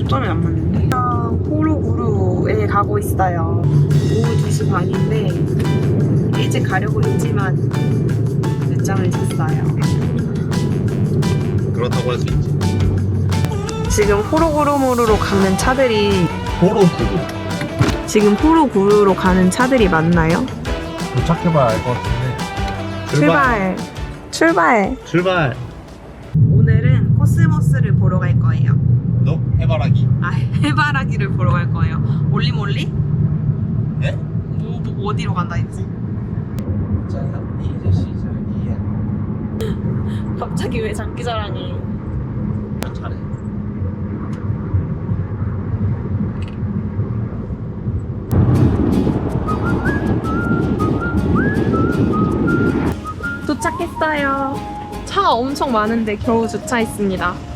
초점이 안 맞는데. 호루구루에 가고 있어요. 오후 2시 반인데 일찍 가려고 했지만 늦잠을 잤어요. 그렇다고 할 수 있지. 지금 호루구루무루로 가는 차들이 호로구루. 지금 호루구루로 가는 차들이 많나요? 도착해봐야 알 것 같은데. 출발. 출발. 출발. 오늘은 코스모스를 보러 갈 거예요. 너 해바라기. 아 해바라기를 보러 갈 거예요. 올리몰리? 예? 뭐, 뭐 어디로 간다 했지? 갑자기 왜 장기자랑이? 잘해. 도착했어요. 차가 엄청 많은데 겨우 주차했습니다.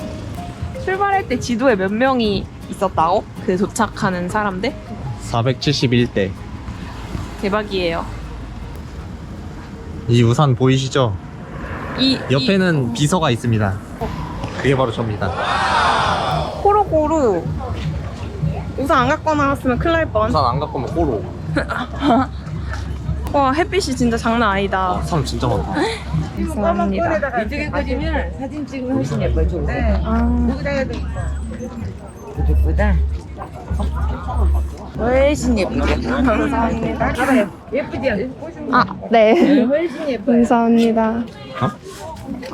출발할 때 지도에 몇 명이 있었다고? 그 도착하는 사람들? 471대. 대박이에요. 이 우산 보이시죠? 이 옆에는 비서가 있습니다. 그게 바로 접니다. 이 호로고루 우산 안 갖고 나왔으면 큰일 날 뻔. 우산 안 갖고 오면 호로. 와 햇빛이 진짜 장난 아니다. 사람 진짜 많다. 감사합니다. 이쪽에 꽂으면 사진 찍으면 훨씬 예뻐요. 좀. 네. 아, 여기다가도 있어. 이쪽보다 훨씬 예쁘죠. 감사합니다. 알아요. 예쁘죠? 아, 네. 훨씬 예뻐요. 감사합니다. 어?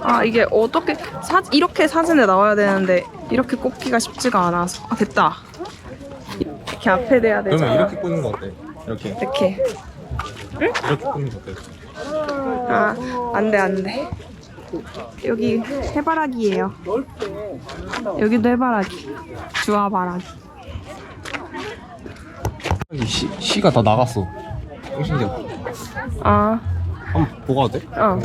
아 이게 어떻게 사 이렇게 사진에 나와야 되는데 이렇게 꼽기가 쉽지가 않아서 아 됐다. 이렇게 앞에 대야 되잖아. 그러면 이렇게 꽂는 거 어때? 이렇게. 이렇게. 이렇게 꽂는 거 어때? 아 안 돼 안 돼. 여기 해바라기예요. 여기도 해바라기. 주화바라기. 이 시, 시가 다 나갔어. 신기하다. 아 한번 보고 와도 돼? 어.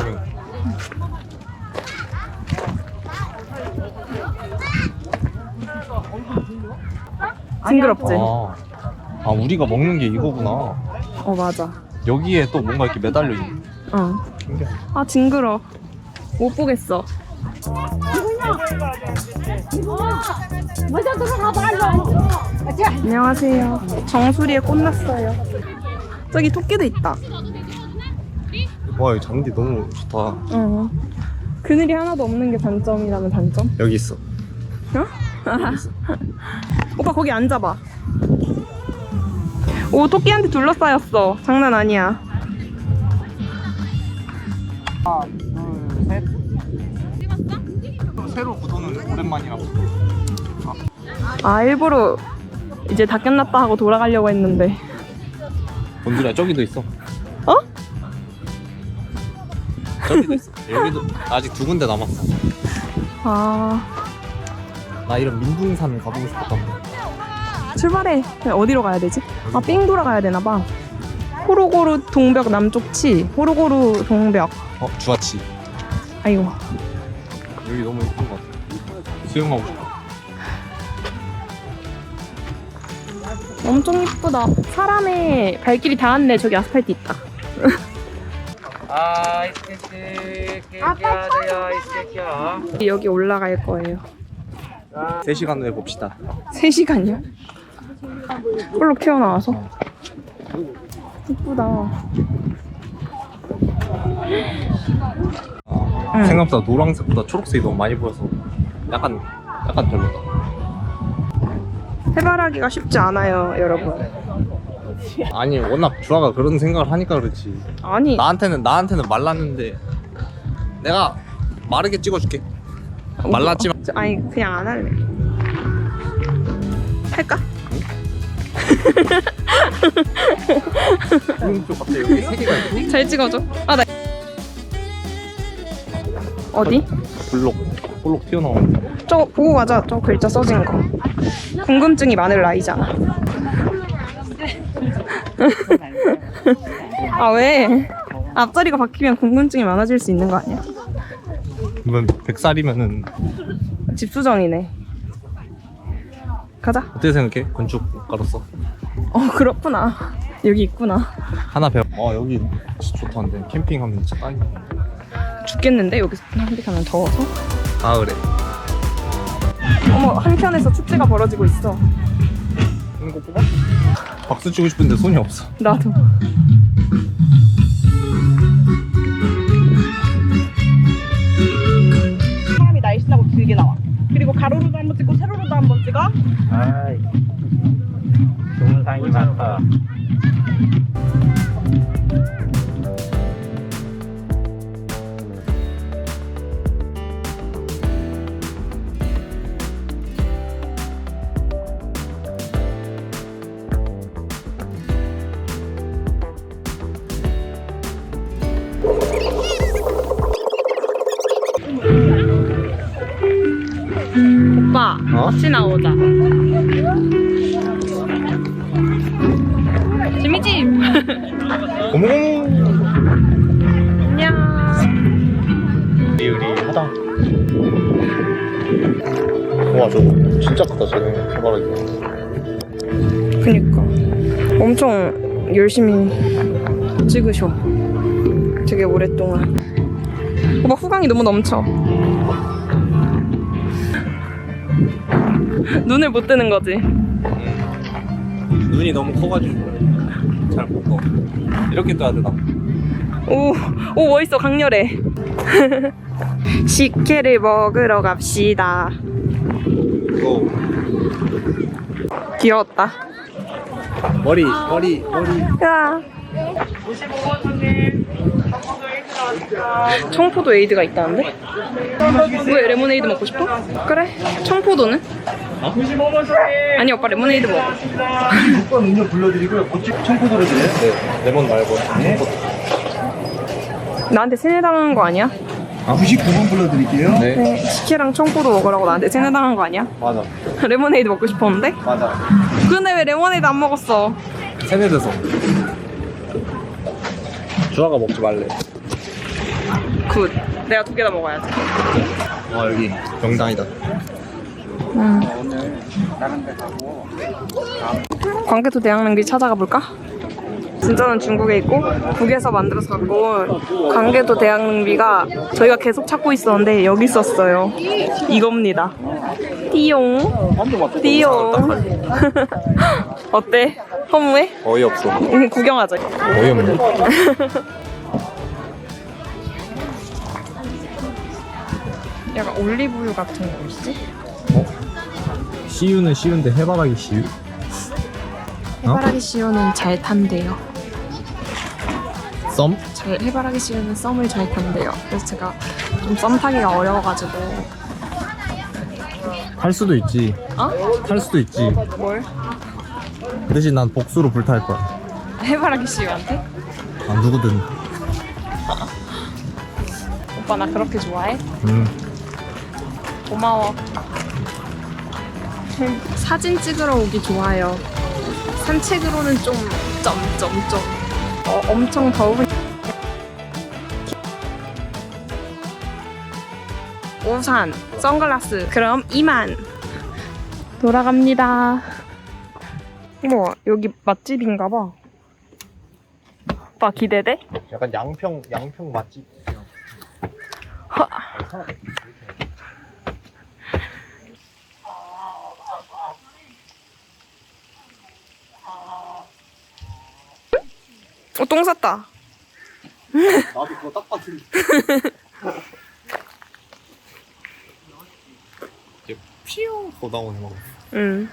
징그럽지? 아, 아 우리가 먹는 게 이거구나. 어 맞아. 여기에 또 뭔가 이렇게 매달려 있네. 어. 아 징그러. 못 보겠어. 안녕하세요. 정수리에 꽃 났어요. 저기 토끼도 있다. 와, 이 잔디 너무 좋다. 어. 그늘이 하나도 없는 게 단점이라면 단점? 여기 있어. 오빠 거기 앉아봐. 오 토끼한테 둘러싸였어. 장난 아니야. 하나, 둘, 셋. 새로 구도는 오랜만이라고. 아 일부러 이제 다 끝났다 하고 돌아가려고 했는데. 뭔 소리야? 저기도 있어. 어? 저기도 있어. 여기도 아직 두 군데 남았어. 아 나 이런 민둥산 가보고 싶었단 말이야. 출발해. 어디로 가야 되지? 아 삥 돌아가야 되나 봐. 호로고루 동벽 남쪽치. 호로고루 동벽. 어, 주아치. 아이고. 여기 너무 예쁜 것 같아. 수영하고 싶어. 엄청 이쁘다. 사람의 발길이 닿았네. 저기 아스팔트 있다. 아, 이스케치 이스케치요. 여기 올라갈 거예요. 3시간 후에 봅시다. 3시간이요? 홀로 튀어나와서? 이쁘다. 응. 생각보다 노란색보다 초록색이 너무 많이 보여서 약간 약간 별로다. 해바라기가 쉽지 않아요, 여러분. 아니 워낙 주아가 그런 생각을 하니까 그렇지. 아니, 나한테는 나한테는 말랐는데 내가 마르게 찍어줄게. 말랐지만 저- 아니 그냥 안 할래. 할까? 오른쪽 갑자기 여기 세 개가 있어. 잘 찍어줘. 아 나. 어디? 블록 볼록 튀어나오는. 저거 보고 가자. 저 글자 써진 거. 궁금증이 많을 나이잖아. 아 왜? 앞자리가 바뀌면 궁금증이 많아질 수 있는 거 아니야? 이건 100살이면은 집수정이네. 가자. 어떻게 생각해? 건축가로서 어 그렇구나. 여기 있구나. 하나 배워. 아 여기 진짜 좋다는데 캠핑하면 진짜 딱이야. 죽겠는데 여기서 한빛 하면 더워서. 가을에 어머 한켠에서 축제가 벌어지고 있어. 이거 뽑아? 박수 치고 싶은데 손이 없어. 나도. 사람이 날씬하고 길게 나와. 가로로도 한번 찍고 세로로도 한번 찍어. 아이. 좋은 사람이 많다. 어? 같이 나오자. 재미집. 고무고무. 안녕. 의리의리하다. 와 저거 진짜 크다 쟤네 해바라기. 그니까 엄청 열심히 찍으셔. 되게 오랫동안. 오빠 후광이 너무 넘쳐. 눈을 못 뜨는 거지. 눈이 너무 커가지고 잘 못 떠. 이렇게 떠야 되나? 오, 오 멋있어 강렬해. 식혜를 먹으러 갑시다. 이거 귀여웠다. 머리 머리 머리. 야. 청포도 에이드가 있다는데? 왜 레모네이드 먹고 싶어? 그래. 청포도는? 아니 오빠 레모네이드 먹어. 국밥 음료 불러드리고요. 청포도를 드려요. 네 레몬 말고. 나한테 세뇌당한 거 아니야? 99번 불러드릴게요. 네. 네. 식혜랑 청포도 먹으라고 나한테 세뇌당한 거 아니야? 맞아 레모네이드 먹고 싶었는데? 맞아. 근데 왜 레모네이드 안 먹었어? 세뇌돼서. 주아가 먹지 말래. 굿. 내가 두 개 다 먹어야지. 와 여기 명당이다. 광개토 대학릉비 찾아가 볼까? 진짜는 중국에 있고 북에서 만들어서 갖고 온 광개토 대학릉비가 저희가 계속 찾고 있었는데 여기 있었어요. 이겁니다. 띠용. 띠용. 어때? 허무해? 어이없어. 구경하자. 어이없네. 약간 올리브유 같은 거 있지? 시유는 시유인데 해바라기 시유? 해바라기 씨유는 잘 탄대요. 썸? 잘 해바라기 씨유는 썸을 잘 탄대요. 그래서 제가 좀 썸 타기가 어려워가지고 탈 수도 있지. 어? 탈 수도 있지. 뭘? 그 대신 난 복수로 불탈 거야. 해바라기 씨유한테? 아 누구든. 오빠 나 그렇게 좋아해? 음. 고마워. 사진 찍으러 오기 좋아요. 산책으로는 좀 점점점. 어, 엄청 더운. 우산, 선글라스. 그럼 이만. 돌아갑니다. 뭐 여기 맛집인가 봐. 오빠 기대돼? 약간 양평 양평 맛집. 어, 똥 쌌다. 나도 그거 딱. 이제 피우 거 나오네 막. 응.